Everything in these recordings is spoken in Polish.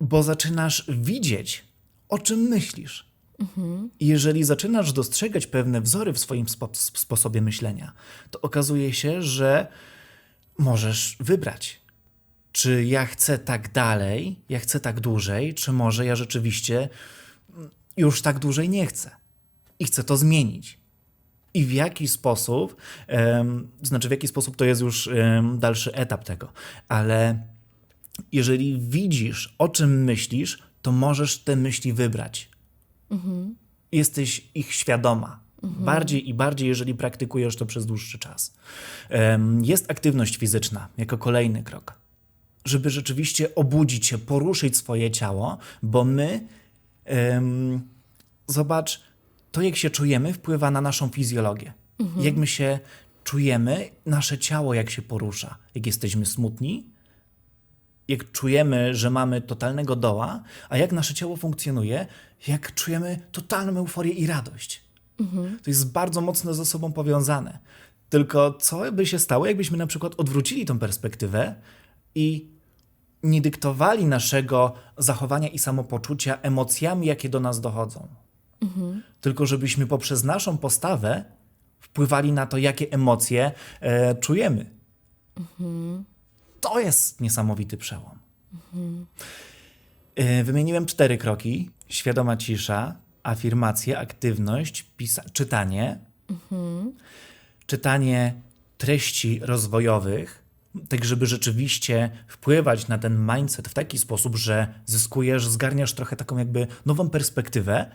bo zaczynasz widzieć, o czym myślisz. I jeżeli zaczynasz dostrzegać pewne wzory w swoim spo- sposobie myślenia, to okazuje się, że możesz wybrać. Czy ja chcę tak dalej, ja chcę tak dłużej, czy może ja rzeczywiście mm, już tak dłużej nie chcę i chcę to zmienić. I w jaki sposób, em, znaczy w jaki sposób to jest już em, dalszy etap tego, ale jeżeli widzisz, o czym myślisz, to możesz te myśli wybrać. Jesteś ich świadoma. Bardziej i bardziej, jeżeli praktykujesz to przez dłuższy czas. Jest aktywność fizyczna jako kolejny krok. Żeby rzeczywiście obudzić się, poruszyć swoje ciało, bo my, em, zobacz, to jak się czujemy, wpływa na naszą fizjologię. Jak my się czujemy, nasze ciało jak się porusza. Jak jesteśmy smutni, jak czujemy, że mamy totalnego doła, a jak nasze ciało funkcjonuje, jak czujemy totalną euforię i radość. To jest bardzo mocno ze sobą powiązane. Tylko co by się stało, jakbyśmy na przykład odwrócili tą perspektywę i nie dyktowali naszego zachowania i samopoczucia emocjami, jakie do nas dochodzą. Tylko żebyśmy poprzez naszą postawę wpływali na to, jakie emocje e, czujemy. To jest niesamowity przełom. E, Wymieniłem cztery kroki: świadoma cisza, afirmacje, aktywność, pisa- czytanie, czytanie treści rozwojowych, tak żeby rzeczywiście wpływać na ten mindset w taki sposób, że zyskujesz, zgarniasz trochę taką jakby nową perspektywę,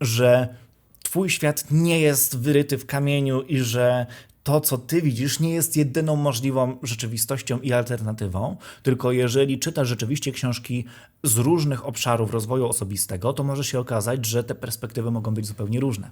że twój świat nie jest wyryty w kamieniu i że to, co ty widzisz, nie jest jedyną możliwą rzeczywistością i alternatywą, tylko jeżeli czytasz rzeczywiście książki z różnych obszarów rozwoju osobistego, to może się okazać, że te perspektywy mogą być zupełnie różne.